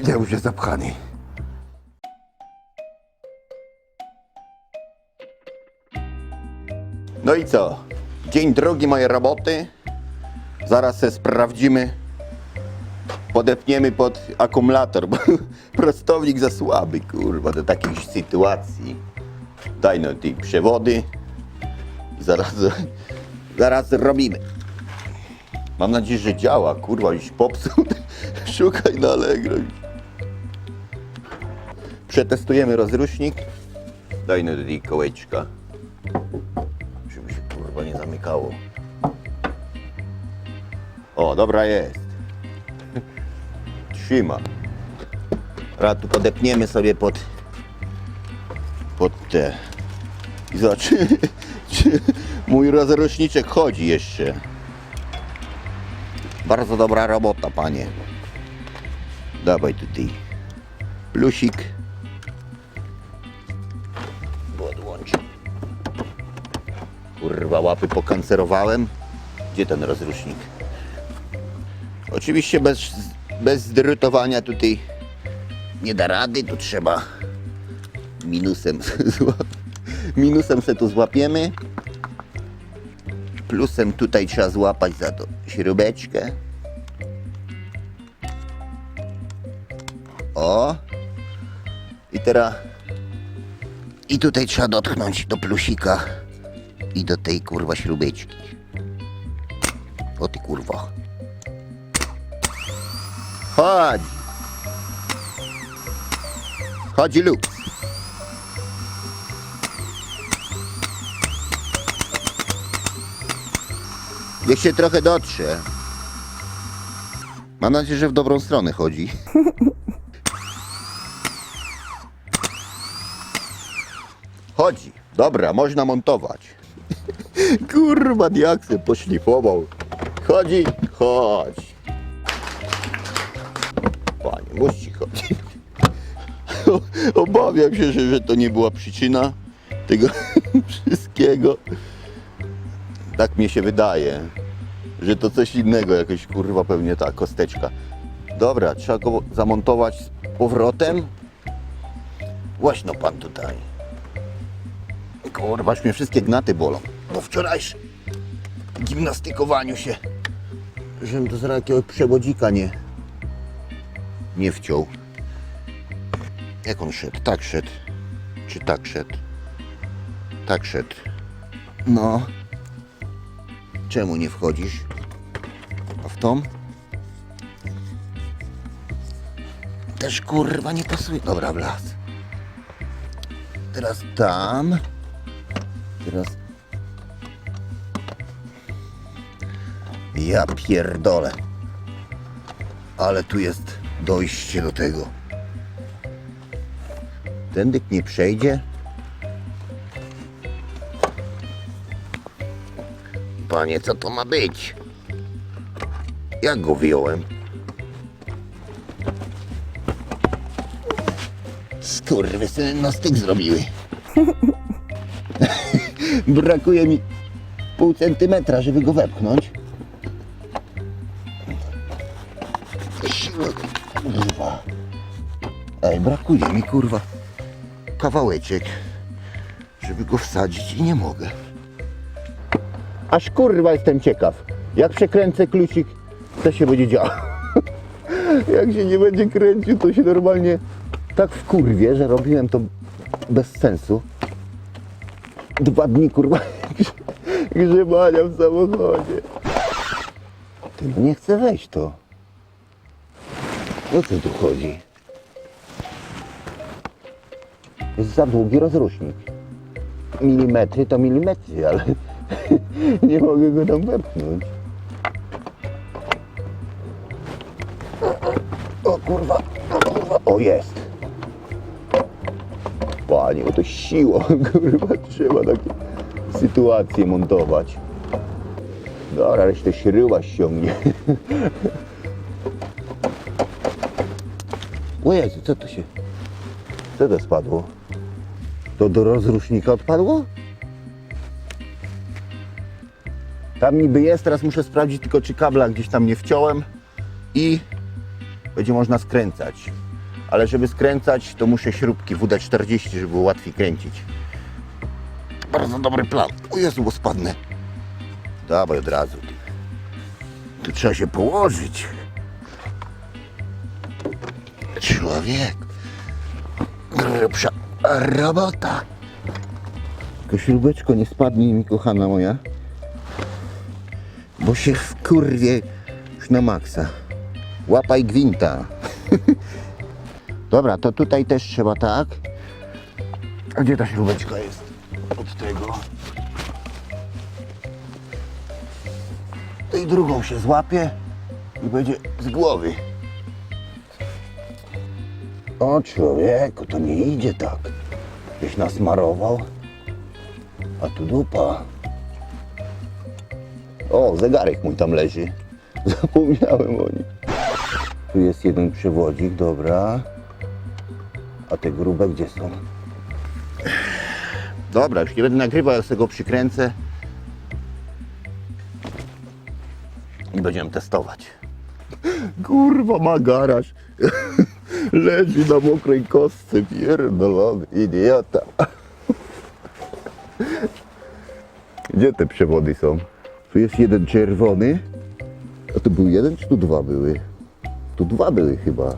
Gdzie już jest? No i co? Dzień drugi mojej roboty. Zaraz se sprawdzimy. Podepniemy pod akumulator, bo prostownik za słaby, kurwa, do takiej sytuacji. Daj no tej przewody. Zaraz, zaraz robimy. Mam nadzieję, że działa, kurwa, już popsuł. Szukaj na Allegro. Przetestujemy rozrusznik. Daj no tej kołeczka. Żeby się kurwa nie zamykało. O, dobra jest. Trzyma. Teraz tu podepniemy sobie pod pod te. I zobaczymy, czy mój rozruszniczek chodzi jeszcze. Bardzo dobra robota, panie. Dawaj tutaj. Plusik. Podłącz. Kurwa, łapy pokancerowałem. Gdzie ten rozrusznik? Oczywiście bez, bez zdrytowania tutaj nie da rady. Tu trzeba minusem minusem se tu złapiemy. Plusem tutaj trzeba złapać za to śrubeczkę. O. I teraz i tutaj trzeba dotknąć do plusika i do tej kurwa śrubeczki. O ty kurwa. Chodź. Chodzi luk. Niech się trochę dotrze. Mam nadzieję, że w dobrą stronę chodzi. Chodzi. Dobra, można montować. Kurwa, diaksy poszlifował. Chodzi, chodź. Musi chodzić. Obawiam się, że, że to nie była przyczyna tego wszystkiego. Tak mi się wydaje, że to coś innego, jakoś kurwa pewnie ta kosteczka. Dobra, trzeba go zamontować z powrotem. Właśnie pan tutaj. Kurwa, mnie wszystkie gnaty bolą. Po wczorajszym gimnastykowaniu się, żebym to zaraz jakiegoś przewodzika nie, nie wciął. Jak on szedł? Tak szedł. Czy tak szedł? Tak szedł. No. Czemu nie wchodzisz? A w tą? Też kurwa nie pasuje. Dobra, wlazł. Teraz tam. Teraz. Ja pierdolę. Ale tu jest dojście do tego. Tędy nie przejdzie. Panie, co to ma być? Jak go wyjąłem? Skurwysyny na styk zrobiły. Brakuje mi pół centymetra, żeby go wepchnąć. Siła, kurwa. Ej, brakuje mi, kurwa, kawałeczek, żeby go wsadzić i nie mogę. Aż kurwa jestem ciekaw. Jak przekręcę klucik, to się będzie działo. Jak się nie będzie kręcił, to się normalnie tak wkurwie, że robiłem to bez sensu. Dwa dni kurwa grzebania w samochodzie. Ty nie chcę wejść to. O co tu chodzi? Jest za długi rozrusznik. Milimetry to milimetry, ale nie mogę go tam wepchnąć. O kurwa, o kurwa, o jest. Panie, o to siłą, kurwa, trzeba takie sytuacje montować. Dobra, resztę śryła ściągnie. O Jezu, co to się... Co to spadło? To do rozrusznika odpadło? Tam niby jest, teraz muszę sprawdzić tylko czy kabla gdzieś tam nie wciąłem i będzie można skręcać. Ale żeby skręcać to muszę śrubki WD-40, żeby było łatwiej kręcić. Bardzo dobry plan. O Jezu, bo spadnę. Dawaj od razu. Tu trzeba się położyć. Człowiek. Grubsza robota. Tylko śrubeczko nie spadnie mi, kochana moja. Bo się wkurwie już na maksa. Łapaj gwinta. Dobra, to tutaj też trzeba tak. A gdzie ta śrubeczka jest? Od tego. I drugą się złapie i będzie z głowy. O człowieku, to nie idzie tak. Byś nasmarował. A tu dupa. O, zegarek mój tam leży. Zapomniałem o nim. Tu jest jeden przewodzik, dobra. A te grube gdzie są? Dobra, już nie będę nagrywał, ja sobie go przykręcę. I będziemy testować. Kurwa, ma garaż. Leży na mokrej kostce, pierdolony idiota. Gdzie te przewody są? Tu jest jeden czerwony. A tu był jeden, czy tu dwa były? Tu dwa były chyba.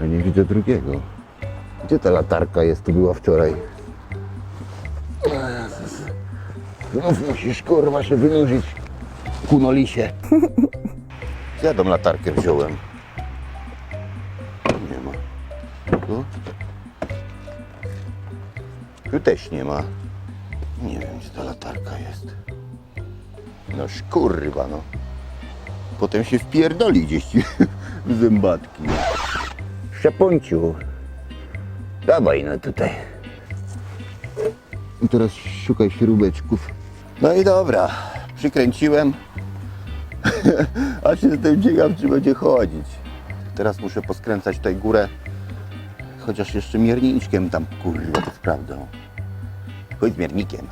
A nie widzę drugiego. Gdzie ta latarka jest? Tu była wczoraj. Znów musisz kurwa się wynurzyć. Kunolisie. Ja tą latarkę wziąłem. Tu? Tu też nie ma. Nie wiem, gdzie ta latarka jest. No kurwa, no. Potem się wpierdoli gdzieś ci w zębatki. Szepunciu. Dawaj no tutaj. I teraz szukaj śrubeczków. No i dobra, przykręciłem. A się jestem ciekaw, czy będzie chodzić. Teraz muszę poskręcać tutaj górę. Chociaż jeszcze mierniczkiem tam, kurwa, to sprawdzą. Chodź z miernikiem.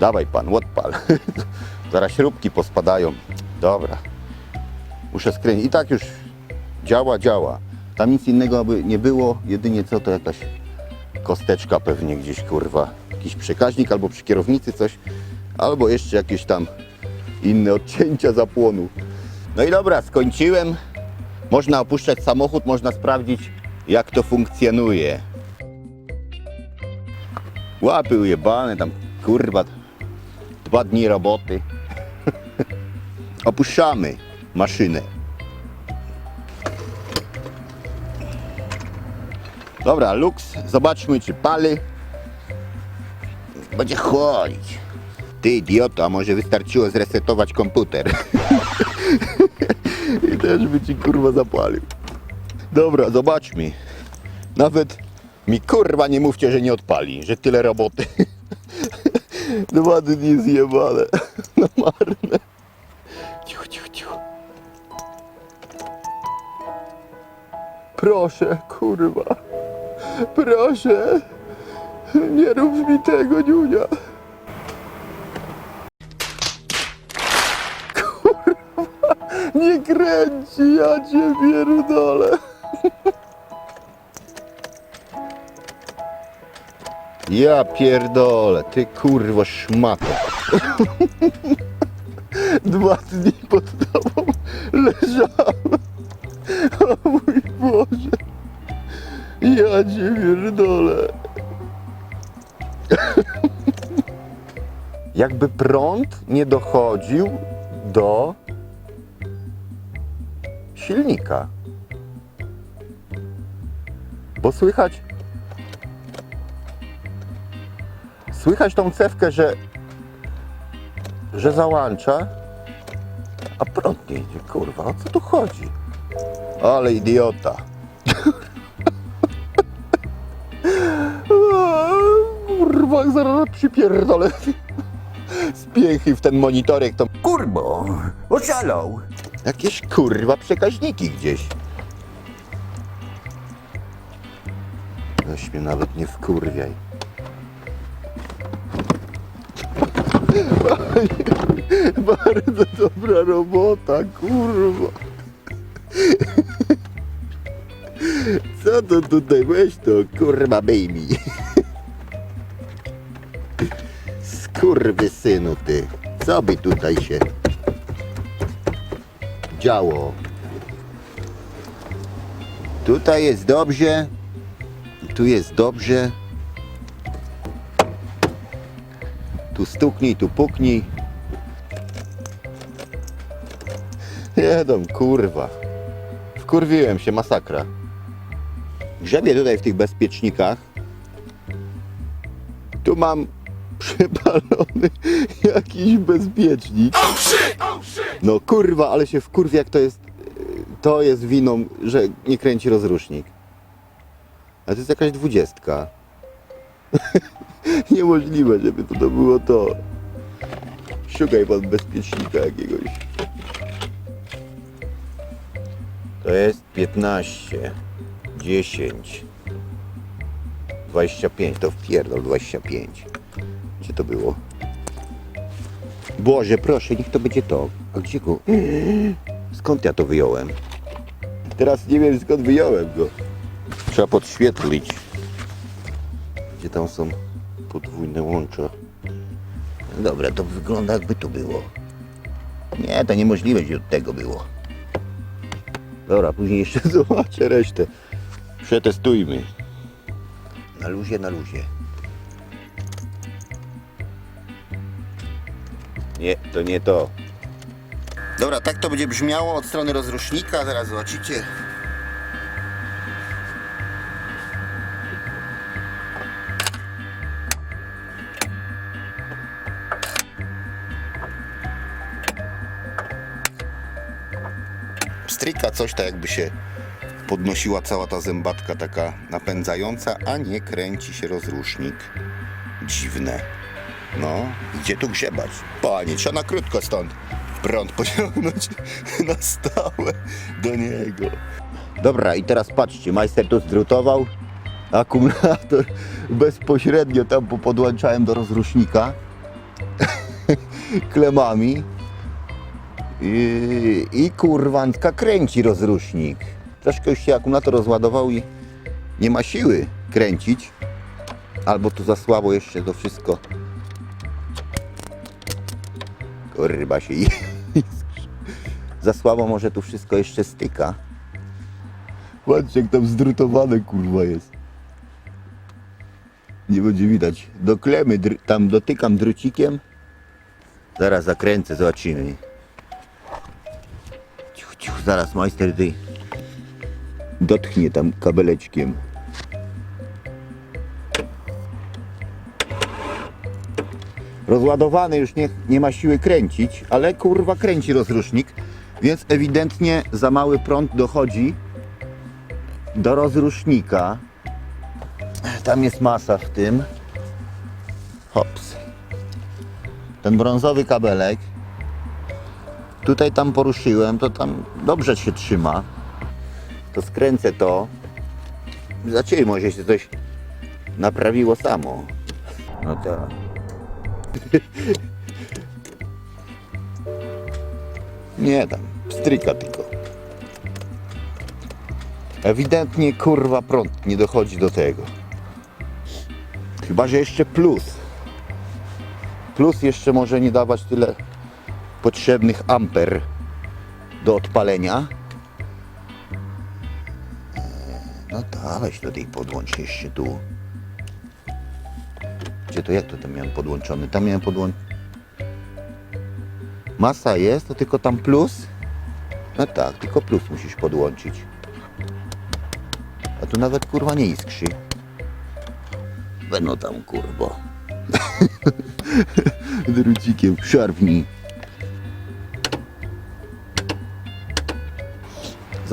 Dawaj pan, odpal. Zaraz śrubki pospadają. Dobra. Muszę skręcić. I tak już działa, działa. Tam nic innego by nie było. Jedynie co to jakaś kosteczka pewnie gdzieś, kurwa. Jakiś przekaźnik albo przy kierownicy coś. Albo jeszcze jakieś tam inne odcięcia zapłonu. No i dobra, skończyłem. Można opuszczać samochód, można sprawdzić jak to funkcjonuje. Łapy ujebane, tam kurwa dwa dni roboty. Opuszczamy maszynę. Dobra, luks, zobaczmy czy pali. Będzie chodzić. Ty idioto, a może wystarczyło zresetować komputer. I też by ci kurwa zapalił. Dobra, zobaczmy. Nawet mi kurwa nie mówcie, że nie odpali, że tyle roboty. Dwa dni zjebane. No marne. Cicho, cicho, cicho. Proszę, kurwa. Proszę. Nie rób mi tego, Niunia. Kurwa, nie kręci, ja cię pierdolę. Ja pierdolę, ty kurwo szmato. Dwa dni pod tobą leżałem. O mój Boże. Ja cię pierdolę. Jakby prąd nie dochodził do silnika. Bo słychać Słychać tą cewkę, że, że załącza, a prąd nie idzie, kurwa, o co tu chodzi? Ale idiota. Kurwa, zaraz przypierdolę z piechy w ten monitorek to... Kurbo, oszalał. Jakieś kurwa przekaźniki gdzieś. Weź mnie nawet nie wkurwiaj. Bardzo dobra robota, kurwa. Co to tutaj weź to, kurwa baby. Skurwy synu ty. Co by tutaj się działo? Tutaj jest dobrze. Tu jest dobrze. Tu stuknij, tu puknij. Jedą, kurwa. Wkurwiłem się, masakra. Grzebię tutaj w tych bezpiecznikach. Tu mam przypalony jakiś bezpiecznik. No kurwa, ale się wkurwi jak to jest. To jest winą, że nie kręci rozrusznik. A to jest jakaś dwudziestka. Niemożliwe, żeby to, to było to. Szukaj pan bezpiecznika jakiegoś. To jest 15, 10, 25, to wpierdol 25. Gdzie to było? Boże, proszę, niech to będzie to. A gdzie go? Skąd ja to wyjąłem? Teraz nie wiem skąd wyjąłem go. Trzeba podświetlić. Gdzie tam są podwójne łącza? Dobra, to wygląda jakby tu było. Nie, to niemożliwe, że od tego było. Dobra, później jeszcze zobaczę resztę. Przetestujmy. Na luzie, na luzie. Nie, to nie to. Dobra, tak to będzie brzmiało od strony rozrusznika. Zaraz zobaczycie. Coś tak jakby się podnosiła cała ta zębatka taka napędzająca, a nie kręci się rozrusznik. Dziwne. No, gdzie tu grzebać? Panie, trzeba na krótko stąd prąd pociągnąć na stałe do niego. Dobra, i teraz patrzcie, majster tu zdrutował akumulator bezpośrednio tam po- podłączałem do rozrusznika klemami i, i kurwanka kręci rozrusznik. Troszkę już się akumulator rozładował i nie ma siły kręcić. Albo tu za słabo jeszcze to wszystko. Kurwa się i- Za słabo może tu wszystko jeszcze styka. Patrz jak tam zdrutowane kurwa jest. Nie będzie widać. Do klemy tam dotykam drucikiem. Zaraz zakręcę, zobaczymy. Ciu, zaraz majster ty dotknie tam kabeleczkiem. Rozładowany już nie, nie ma siły kręcić, ale kurwa kręci rozrusznik, więc ewidentnie za mały prąd dochodzi do rozrusznika. Tam jest masa w tym. Hops. Ten brązowy kabelek. Tutaj tam poruszyłem, to tam dobrze się trzyma. To skręcę to. Zobaczymy, może się coś naprawiło samo. No tak. Nie tam, stryka tylko. Ewidentnie kurwa prąd nie dochodzi do tego. Chyba, że jeszcze plus. Plus jeszcze może nie dawać tyle potrzebnych amper do odpalenia. Eee, No weź do tej podłącz jeszcze tu. Gdzie to jak to tam miałem podłączony? Tam miałem podłączony. Masa jest, to tylko tam plus. No tak, tylko plus musisz podłączyć. A tu nawet kurwa nie iskrzy. Będą tam kurwo. Drucikiem szarpnij.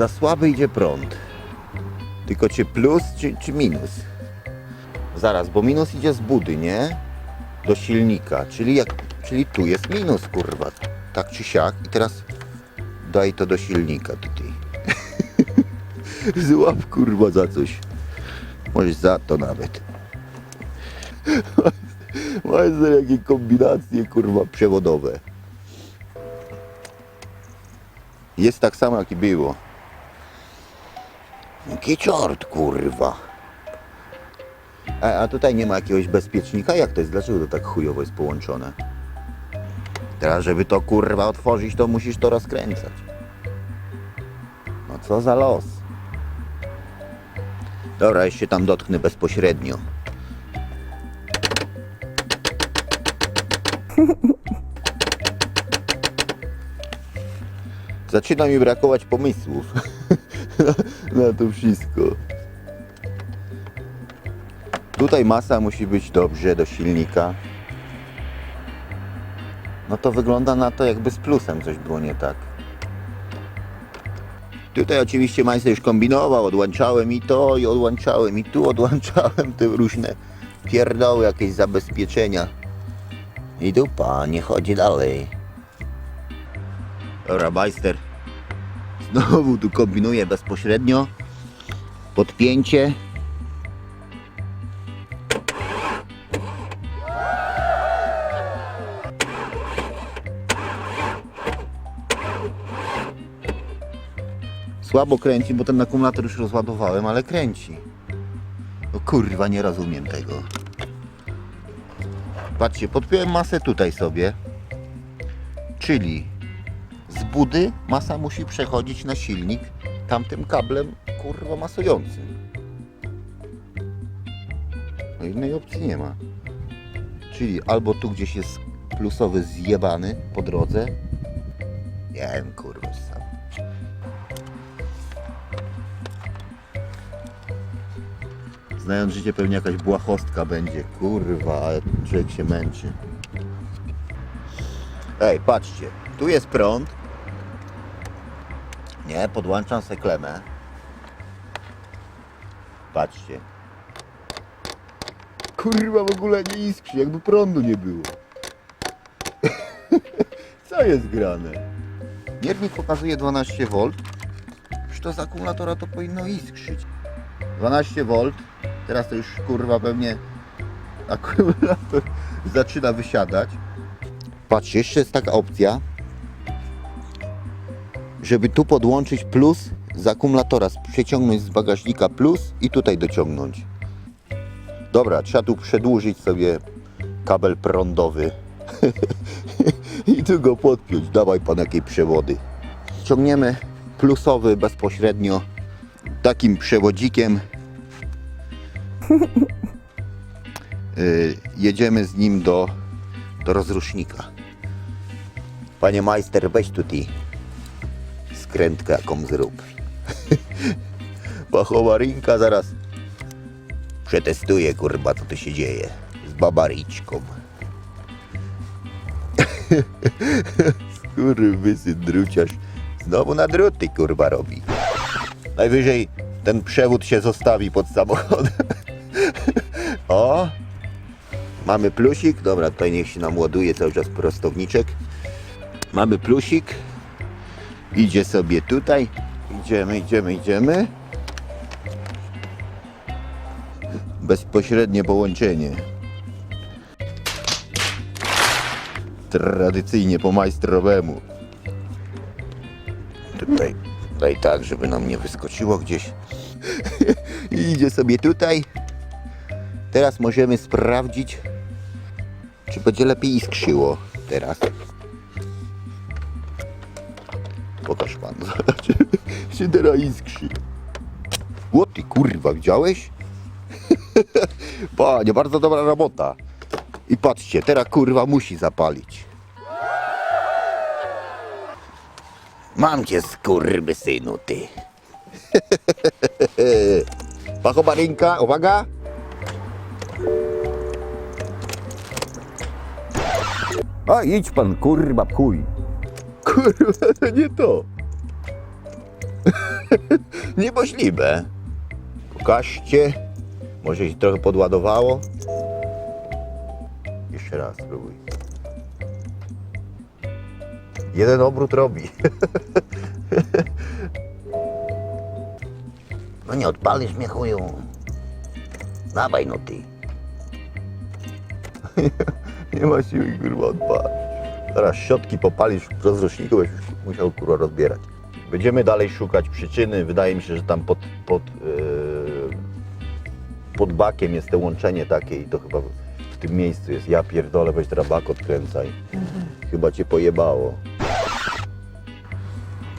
Za słaby idzie prąd. Tylko czy plus, czy, czy minus? Zaraz, bo minus idzie z budy, nie? Do silnika, czyli jak, czyli tu jest minus, kurwa. Tak czy siak. I teraz daj to do silnika tutaj. Złap, kurwa, za coś. Może za to nawet. Majster, jakie kombinacje, kurwa, przewodowe. Jest tak samo, jak i było. Jaki czort, kurwa. A, a tutaj nie ma jakiegoś bezpiecznika? Jak to jest? Dlaczego to tak chujowo jest połączone? Teraz, żeby to kurwa otworzyć, to musisz to rozkręcać. No co za los. Dobra, jeszcze tam dotknę bezpośrednio. Zaczyna mi brakować pomysłów na, to wszystko. Tutaj masa musi być dobrze do silnika. No to wygląda na to, jakby z plusem coś było nie tak. Tutaj oczywiście majster już kombinował, odłączałem i to, i odłączałem i tu, odłączałem te różne pierdoły, jakieś zabezpieczenia. I dupa, nie chodzi dalej. Dobra, majster znowu tu kombinuje bezpośrednio. Podpięcie. Słabo kręci, bo ten akumulator już rozładowałem, ale kręci. No kurwa, nie rozumiem tego. Patrzcie, podpiąłem masę tutaj sobie. Czyli z budy masa musi przechodzić na silnik tamtym kablem kurwa masującym. No innej opcji nie ma. Czyli albo tu gdzieś jest plusowy zjebany po drodze. Nie wiem, kurwa sam. Znając życie pewnie jakaś błahostka będzie. Kurwa, ale człowiek się męczy. Ej, patrzcie, tu jest prąd. Nie, podłączam se klemę. Patrzcie. Kurwa, w ogóle nie iskrzy, jakby prądu nie było. Co jest grane? Miernik pokazuje 12 V. Już to z akumulatora to powinno iskrzyć. 12 V. Teraz to już kurwa pewnie akumulator zaczyna wysiadać. Patrzcie, jeszcze jest taka opcja, żeby tu podłączyć plus z akumulatora, przeciągnąć z bagażnika plus i tutaj dociągnąć. Dobra, trzeba tu przedłużyć sobie kabel prądowy i tu go podpiąć. Dawaj pan jakiej przewody. Ciągniemy plusowy bezpośrednio takim przewodzikiem. Y, jedziemy z nim do, do rozrusznika. Panie majster, weź tu ty skrętkę jaką zrób. Pachowa rinka zaraz przetestuje, kurwa, co tu się dzieje z babariczką. Skurwysyn druciarz znowu na druty, kurwa, robi. Najwyżej ten przewód się zostawi pod samochodem. o! Mamy plusik. Dobra, tutaj niech się nam ładuje cały czas prostowniczek. Mamy plusik. Idzie sobie tutaj. Idziemy, idziemy, idziemy. Bezpośrednie połączenie. Tradycyjnie po majstrowemu. Tutaj, tutaj tak, żeby nam nie wyskoczyło gdzieś. Idzie sobie tutaj. Teraz możemy sprawdzić, czy będzie lepiej iskrzyło teraz. Pokaż pan, się teraz iskrzy. O ty kurwa, widziałeś? Panie, bardzo dobra robota. I patrzcie, teraz kurwa musi zapalić. Mam cię skurby synu, ty. Pachobarynka, uwaga. A idź pan, kurwa, chuj. Kurwa, to nie to. Niemożliwe. Pokażcie. Może się trochę podładowało. Jeszcze raz spróbuj. Jeden obrót robi. No nie odpalisz mnie chuju. Dawaj no ty. nie ma siły kurwa odpalić. Teraz siotki popalisz w rozrośniku, byś musiał kurwa rozbierać. Będziemy dalej szukać przyczyny. Wydaje mi się, że tam pod, pod, yy, pod bakiem jest to łączenie takie i to chyba w tym miejscu jest. Ja pierdolę, weź teraz odkręcaj. Chyba cię pojebało.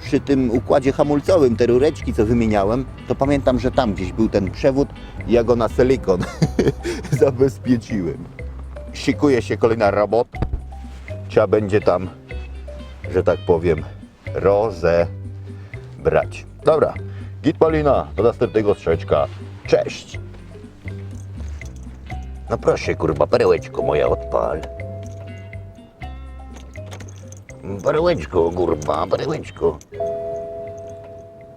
Przy tym układzie hamulcowym, te rureczki, co wymieniałem, to pamiętam, że tam gdzieś był ten przewód i ja go na silikon zabezpieczyłem. Szykuje się kolejna robota. Trzeba będzie tam, że tak powiem, rozebrać. Dobra, git Polina, do następnego strzeczka. Cześć! No proszę, kurwa, perełeczko moja odpal. Perełeczko, kurwa, perełeczko.